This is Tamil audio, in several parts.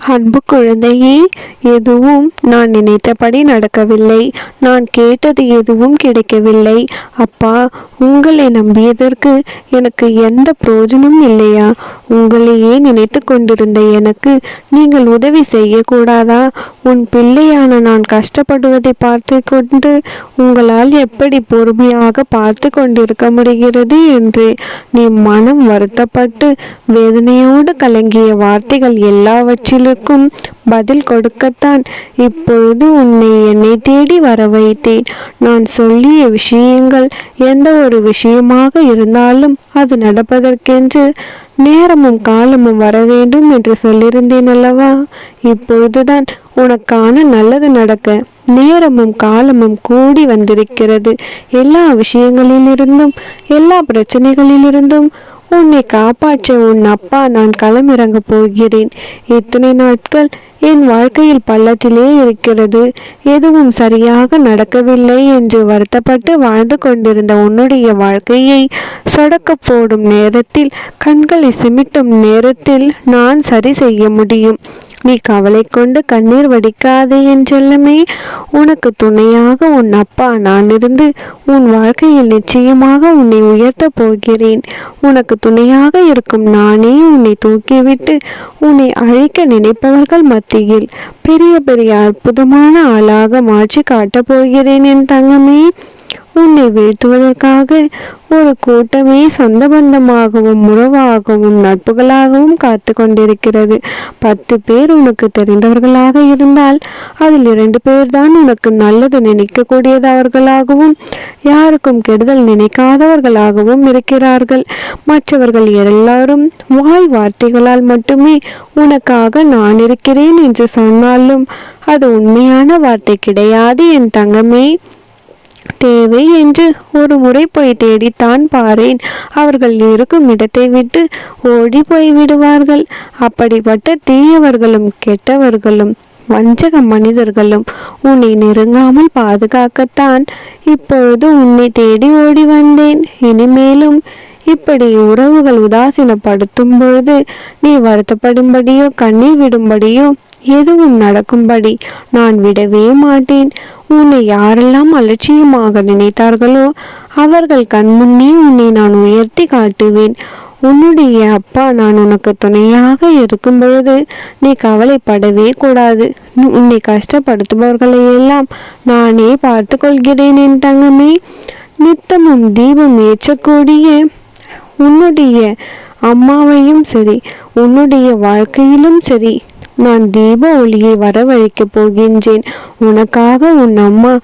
அன்பு குழந்தையே எதுவும் நான் நினைத்தபடி நடக்கவில்லை. நான் கேட்டது எதுவும் கிடைக்கவில்லை. அப்பா உங்களை நம்பியதற்கு எனக்கு எந்த பிரயோஜனமும் இல்லையா? உங்களையே நினைத்து கொண்டிருந்த எனக்கு நீங்கள் உதவி செய்யக்கூடாதா? உன் பிள்ளையான நான் கஷ்டப்படுவதை பார்த்து கொண்டு உங்களால் எப்படி பொறுமையாக பார்த்து கொண்டிருக்க முடிகிறது என்று நீ மனம் வருத்தப்பட்டு வேதனையோடு கலங்கிய வார்த்தைகள் கேள்விகளுக்கும் பதில் கொடுக்கத்தான் இப்பொழுது உன்னை என்னை தேடி வர வைத்தேன் நான் சொல்லிய விஷயங்கள் எந்த ஒரு விஷயமாக இருந்தாலும் அது நடப்பதற்கென்று நேரமும் காலமும் வர வேண்டும் என்று சொல்லியிருந்தேன் அல்லவா? இப்பொழுதுதான் உனக்கான நல்லது நடக்க நேரமும் காலமும் கூடி வந்திருக்கிறது. எல்லா விஷயங்களிலிருந்தும் எல்லா பிரச்சனைகளிலிருந்தும் உன்னை காப்பாற்ற உன் அப்பா நான் களமிறங்க போகிறேன். இத்தனை நாட்கள் என் வாழ்க்கையில் பள்ளத்திலே இருக்கிறது. எதுவும் சரியாக நடக்கவில்லை என்று வருத்தப்பட்டு வாழ்ந்து கொண்டிருந்த உன்னுடைய வாழ்க்கையை சொடக்க போடும் நேரத்தில் கண்களை சிமிட்டும் நேரத்தில் நான் சரி செய்ய முடியும். நீ கவலை கொண்டு கண்ணீர் வடிக்காதே என் செல்லமே. உனக்கு துணையாக உன் அப்பா நான் இருந்து உன் வாழ்க்கையில் நிச்சயமாக உன்னை உயர்த்தப் போகிறேன். உனக்கு துணையாக இருக்கும் நானே உன்னை தூக்கிவிட்டு உன்னை அழைக்க நினைப்பவர்கள் மத்தியில் பெரிய பெரிய அற்புதமான ஆளாக மாற்றி காட்டப் போகிறேன் என் தங்கமே. உன்னை வீழ்த்துவதற்காக ஒரு கூட்டமே சொந்த பந்தமாகவும் உறவாகவும் நட்புகளாகவும் காத்து கொண்டிருக்கிறது. பத்து பேர் உனக்கு தெரிந்தவர்களாக இருந்தால் அதில் இரண்டு பேர்தான் உனக்கு நல்லது நினைக்கக்கூடியதவர்களாகவும் யாருக்கும் கெடுதல் நினைக்காதவர்களாகவும் இருக்கிறார்கள். மற்றவர்கள் எல்லாரும் வாய் வார்த்தைகளால் மட்டுமே உனக்காக நான் இருக்கிறேன் என்று சொன்னாலும் அது உண்மையான வார்த்தை கிடையாது என் தங்கமே. தேவை என்று ஒரு முறை போய் தேடித்தான் பாரேன். அவர்கள் இருக்கும் இடத்தை விட்டு ஓடி போய் விடுவார்கள். அப்படிப்பட்ட தீயவர்களும் கெட்டவர்களும் வஞ்சக மனிதர்களும் உன்னை நெருங்காமல் பாதுகாக்கத்தான் இப்பொழுது உன்னை தேடி ஓடி வந்தேன். இனிமேலும் இப்படி உறவுகள் உதாசீனப்படுத்தும் பொழுது நீ வருத்தப்படும்படியோ கண்ணீர் விடும்படியோ எதுவும் நடக்கும்படி நான் விடவே மாட்டேன். உன்னை யாரெல்லாம் அலட்சியமாக நினைத்தார்களோ அவர்கள் கண்முன்னே உன்னை நான் உயர்த்தி காட்டுவேன். உன்னுடைய அப்பா நான் உனக்கு துணையாக இருக்கும் பொழுது நீ கவலைப்படவே கூடாது. உன்னை கஷ்டப்படுத்துபவர்களை எல்லாம் நானே பார்த்து கொள்கிறேன் என் தங்கமே. நித்தமும் தீபம் ஏற்றக்கூடிய உன்னுடைய அம்மாவையும் சரி உன்னுடைய வாழ்க்கையிலும் சரி நான் தீப ஒளியை வரவழைக்கப் போகின்றேன். உனக்காக உன் அம்மா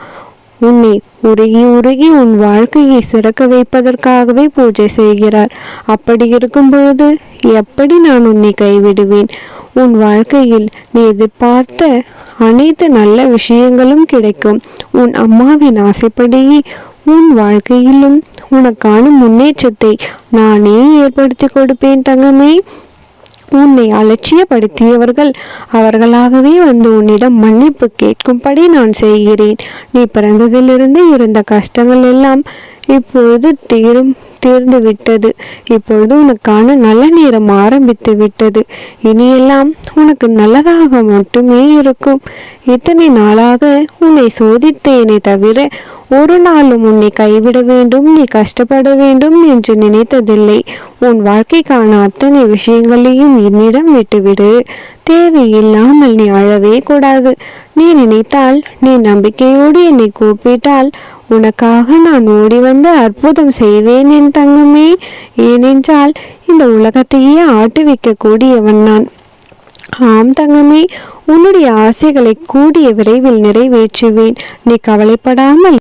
உன்னை உருகி உருகி உன் வாழ்க்கையை சிறக்க வைப்பதற்காகவே பூஜை செய்கிறார். அப்படி இருக்கும் பொழுது எப்படி நான் உன்னை கைவிடுவேன்? உன் வாழ்க்கையில் நீ எதிர்பார்த்த அனைத்து நல்ல விஷயங்களும் கிடைக்கும். உன் அம்மாவின் ஆசைப்படியே உன் வாழ்க்கையிலும் உனக்கான முன்னேற்றத்தை நானே ஏற்படுத்தி கொடுப்பேன் தங்கமே. உன்னை அலட்சியப்படுத்தியவர்கள் அவர்களாகவே வந்து உன்னிடம் மன்னிப்பு கேட்கும்படி நான் செய்கிறேன். நீ பிறந்ததிலிருந்து இருந்த கஷ்டங்கள் எல்லாம் இப்பொழுது தீரும் தீர்ந்து விட்டது. இப்பொழுது உனக்கான நல்ல நேரம் ஆரம்பித்து விட்டது. இனியெல்லாம் உனக்கு நல்லதாக மட்டுமே இருக்கும். இத்தனை நாளாக உன்னை சோதித்தேனே தவிர ஒரு நாளும் உன்னை கைவிட வேண்டும் நீ கஷ்டப்பட வேண்டும் என்று நினைத்ததில்லை. உன் வாழ்க்கைக்கான அத்தனை விஷயங்களையும் என்னிடம் விட்டுவிடு. தேவையில்லாமல் நீ அழவே கூடாது. நீ நினைத்தால் நீ நம்பிக்கையோடு என்னை கூப்பிட்டால் உனக்காக நான் ஓடி வந்து அற்புதம் செய்வேன் என் தங்கமே. ஏனென்றால் இந்த உலகத்தையே ஆட்டு வைக்கக்கூடியவன் நான். ஆம் தங்கமே உன்னுடைய ஆசைகளை கூடிய விரைவில் நிறைவேற்றுவேன். நீ கவலைப்படாமல்